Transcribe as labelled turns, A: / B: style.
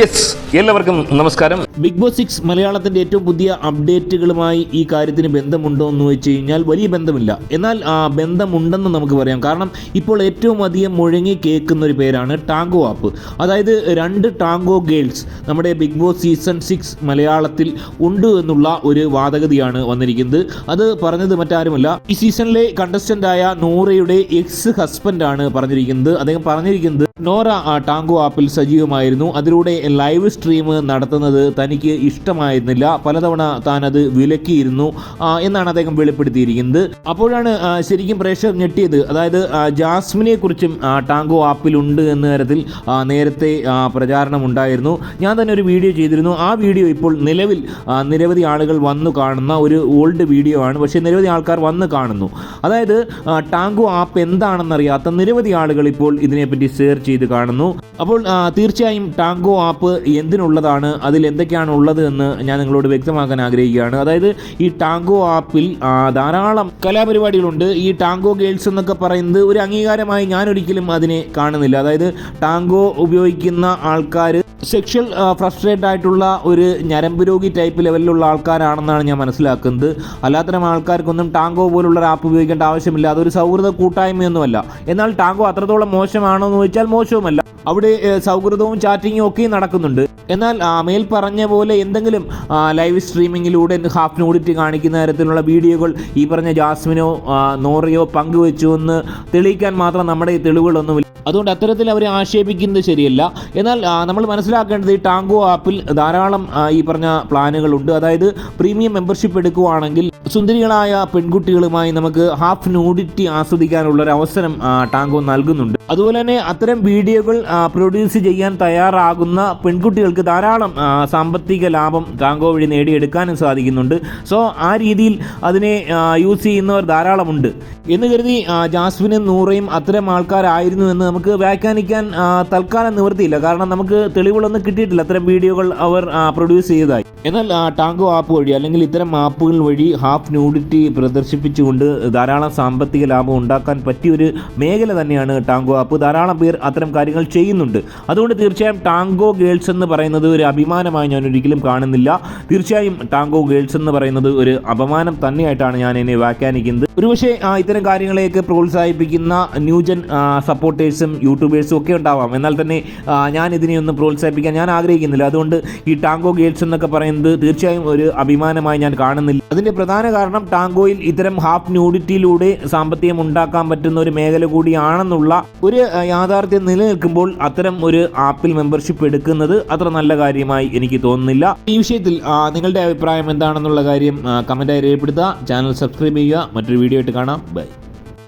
A: Yes എല്ലാവർക്കും നമസ്കാരം.
B: Big boss six മലയാളത്തിന്റെ ഏറ്റവും പുതിയ അപ്ഡേറ്റുകളുമായി ഈ കാര്യത്തിന് ബന്ധമുണ്ടോ എന്ന് വെച്ച് കഴിഞ്ഞാൽ വലിയ ബന്ധമില്ല. എന്നാൽ ആ ബന്ധമുണ്ടെന്ന് നമുക്ക് പറയാം. കാരണം ഇപ്പോൾ ഏറ്റവും അധികം മുഴങ്ങി കേൾക്കുന്ന ഒരു പേരാണ് ടാങ്കോ ആപ്പ്. അതായത് രണ്ട് ടാങ്കോ ഗേൾസ് നമ്മുടെ ബിഗ് ബോസ് സീസൺ സിക്സ് മലയാളത്തിൽ ഉണ്ട് എന്നുള്ള ഒരു വാദഗതിയാണ് വന്നിരിക്കുന്നത്. അത് പറഞ്ഞത് മറ്റാരുമല്ല. ഈ സീസണിലെ കണ്ടസ്റ്റന്റ് ആയ നോറയുടെ എക്സ് ഹസ്ബൻഡാണ് പറഞ്ഞിരിക്കുന്നത്. അദ്ദേഹം പറഞ്ഞിരിക്കുന്നത് നോറ ആ ടാങ്കോ ആപ്പിൽ സജീവമായിരുന്നു. അതിലൂടെ ലൈവ് സ്ട്രീം നടത്തുന്നത് തനിക്ക് ഇഷ്ടമായിരുന്നില്ല. പലതവണ താൻ അത് വിലക്കിയിരുന്നു എന്നാണ് അദ്ദേഹം വെളിപ്പെടുത്തിയിരിക്കുന്നത്. അപ്പോഴാണ് ശരിക്കും പ്രേക്ഷകർ ഞെട്ടിയത്. അതായത് ജാസ്മിനെ കുറിച്ചും ടാങ്കോ ആപ്പിലുണ്ട് എന്ന തരത്തിൽ നേരത്തെ പ്രചാരണം ഉണ്ടായിരുന്നു. ഞാൻ തന്നെ ഒരു വീഡിയോ ചെയ്തിരുന്നു. ആ വീഡിയോ ഇപ്പോൾ നിലവിൽ നിരവധി ആളുകൾ വന്നു കാണുന്ന ഒരു ഓൾഡ് വീഡിയോ ആണ്. പക്ഷേ നിരവധി ആൾക്കാർ വന്ന് കാണുന്നു. അതായത് ടാങ്കോ ആപ്പ് എന്താണെന്നറിയാത്ത നിരവധി ആളുകൾ ഇപ്പോൾ ഇതിനെപ്പറ്റി സെർച്ച് ചെയ്ത് കാണുന്നു. അപ്പോൾ തീർച്ചയായും ടാങ്കോ ആപ്പ് എന്തിനുള്ളതാണ് അതിൽ എന്തൊക്കെയാണ് ഉള്ളത് എന്ന് ഞാൻ നിങ്ങളോട് വ്യക്തമാക്കാൻ ആഗ്രഹിക്കുകയാണ്. അതായത് ഈ ടാങ്കോ ആപ്പിൽ ധാരാളം കലാപരിപാടികളുണ്ട്. ഈ ടാങ്കോ ഗേൾസ് എന്നൊക്കെ പറയുന്നത് ഒരു അംഗീകാരമായി ഞാൻ ഒരിക്കലും അതിനെ കാണുന്നില്ല. അതായത് ടാങ്കോ ഉപയോഗിക്കുന്ന ആൾക്കാർ സെക്ഷൽ ഫ്രസ്ട്രേറ്റ് ആയിട്ടുള്ള ഒരു ഞരമ്പ് രോഗി ടൈപ്പ് ലെവലിലുള്ള ആൾക്കാരാണെന്നാണ് ഞാൻ മനസ്സിലാക്കുന്നത്. അല്ലാത്തരം ആൾക്കാർക്കൊന്നും ടാങ്കോ പോലുള്ള ഒരു ആപ്പ് ഉപയോഗിക്കേണ്ട ആവശ്യമില്ല. അതൊരു സൗഹൃദ കൂട്ടായ്മയൊന്നുമല്ല. എന്നാൽ ടാങ്കോ അത്രത്തോളം മോശമാണോ എന്ന് ചോദിച്ചാൽ മോശവുമല്ല. അവിടെ സൗഹൃദവും ചാറ്റിങ്ങും ഒക്കെ നടക്കുന്നുണ്ട്. എന്നാൽ മേൽ പറഞ്ഞ പോലെ എന്തെങ്കിലും ലൈവ് സ്ട്രീമിങ്ങിലൂടെ ഹാഫ് നൂഡിറ്റി കാണിക്കുന്ന തരത്തിലുള്ള വീഡിയോകൾ ഈ പറഞ്ഞ ജാസ്മിനോ നോറിയോ പങ്കുവെച്ചു എന്ന് തെളിയിക്കാൻ മാത്രം നമ്മുടെ തെളിവുകളൊന്നുമില്ല. അതുകൊണ്ട് അത്തരത്തിൽ അവരെ ആക്ഷേപിക്കുന്നത് ശരിയല്ല. എന്നാൽ നമ്മൾ മനസ്സിലാക്കേണ്ടത് ഈ ടാങ്കോ ആപ്പിൽ ധാരാളം ഈ പറഞ്ഞ പ്ലാനുകളുണ്ട്. അതായത് പ്രീമിയം മെമ്പർഷിപ്പ് എടുക്കുവാണെങ്കിൽ സുന്ദരികളായ പെൺകുട്ടികളുമായി നമുക്ക് ഹാഫ് നൂഡിറ്റി ആസ്വദിക്കാനുള്ള ഒരു അവസരം ടാങ്കോ നൽകുന്നുണ്ട്. അതുപോലെ തന്നെ അത്തരം വീഡിയോകൾ പ്രൊഡ്യൂസ് ചെയ്യാൻ തയ്യാറാകുന്ന പെൺകുട്ടികൾക്ക് ധാരാളം സാമ്പത്തിക ലാഭം ടാങ്കോ വഴി നേടിയെടുക്കാനും സാധിക്കുന്നുണ്ട്. സോ ആ രീതിയിൽ അതിനെ യൂസ് ചെയ്യുന്നവർ ധാരാളമുണ്ട്. എന്ന് കരുതി ജാസ്മിനും നൂറയും അത്തരം ആൾക്കാരായിരുന്നു എന്ന് നമുക്ക് വ്യാഖ്യാനിക്കാൻ തൽക്കാലം നിവൃത്തിയില്ല. കാരണം നമുക്ക് തെളിവുകളൊന്നും കിട്ടിയിട്ടില്ല. അത്തരം വീഡിയോകൾ അവർ പ്രൊഡ്യൂസ് ചെയ്തതായി. എന്നാൽ ടാങ്കോ ആപ്പ് വഴി അല്ലെങ്കിൽ ഇത്തരം ആപ്പുകൾ വഴി ഹാഫ് ന്യൂഡിറ്റി പ്രദർശിപ്പിച്ചുകൊണ്ട് ധാരാളം സാമ്പത്തിക ലാഭം ഉണ്ടാക്കാൻ പറ്റിയൊരു മേഖല തന്നെയാണ് ടാങ്കോ ആപ്പ്. ധാരാളം പേർ അത്തരം കാര്യങ്ങൾ ചെയ്യുന്നുണ്ട്. അതുകൊണ്ട് തീർച്ചയായും ടാങ്കോ ഗേൾസ് എന്ന് പറയുന്നത് ഒരു അഭിമാനമായി ഞാൻ ഒരിക്കലും കാണുന്നില്ല. തീർച്ചയായും ടാങ്കോ ഗേൾസ് എന്ന് പറയുന്നത് ഒരു അപമാനം തന്നെയായിട്ടാണ് ഞാൻ എന്നെ വ്യാഖ്യാനിക്കുന്നത്. ഒരുപക്ഷെ ഇത്തരം കാര്യങ്ങളെയൊക്കെ പ്രോത്സാഹിപ്പിക്കുന്ന ന്യൂജൻ സപ്പോർട്ടേഴ്സും യൂട്യൂബേഴ്സും ഒക്കെ ഉണ്ടാവാം. എന്നാൽ തന്നെ ഞാൻ ഇതിനെ ഒന്നും പ്രോത്സാഹിപ്പിക്കാൻ ഞാൻ ആഗ്രഹിക്കുന്നില്ല. അതുകൊണ്ട് ഈ ടാങ്കോ ഗേൾസ് എന്നൊക്കെ പറയുന്നത് തീർച്ചയായും ഒരു അഭിമാനമായി ഞാൻ കാണുന്നില്ല. അതിന്റെ പ്രധാന കാരണം ടാങ്കോയിൽ ഇത്തരം ഹാഫ് ന്യൂഡിറ്റിയിലൂടെ സാമ്പത്തികം ഉണ്ടാക്കാൻ പറ്റുന്ന ഒരു മേഖല കൂടിയാണെന്നുള്ള ഒരു യാഥാർത്ഥ്യം നിലനിൽക്കുമ്പോൾ അത്തരം ഒരു ആപ്പിൽ മെമ്പർഷിപ്പ് എടുക്കുന്നത് അത്ര നല്ല കാര്യമായി എനിക്ക് തോന്നുന്നില്ല. ഈ വിഷയത്തിൽ നിങ്ങളുടെ അഭിപ്രായം എന്താണെന്നുള്ള കാര്യം കമന്റായി രേഖപ്പെടുത്തുക. ചാനൽ സബ്സ്ക്രൈബ് ചെയ്യുക. മറ്റൊരു വീഡിയോ ആയിട്ട് കാണാം. ബൈ.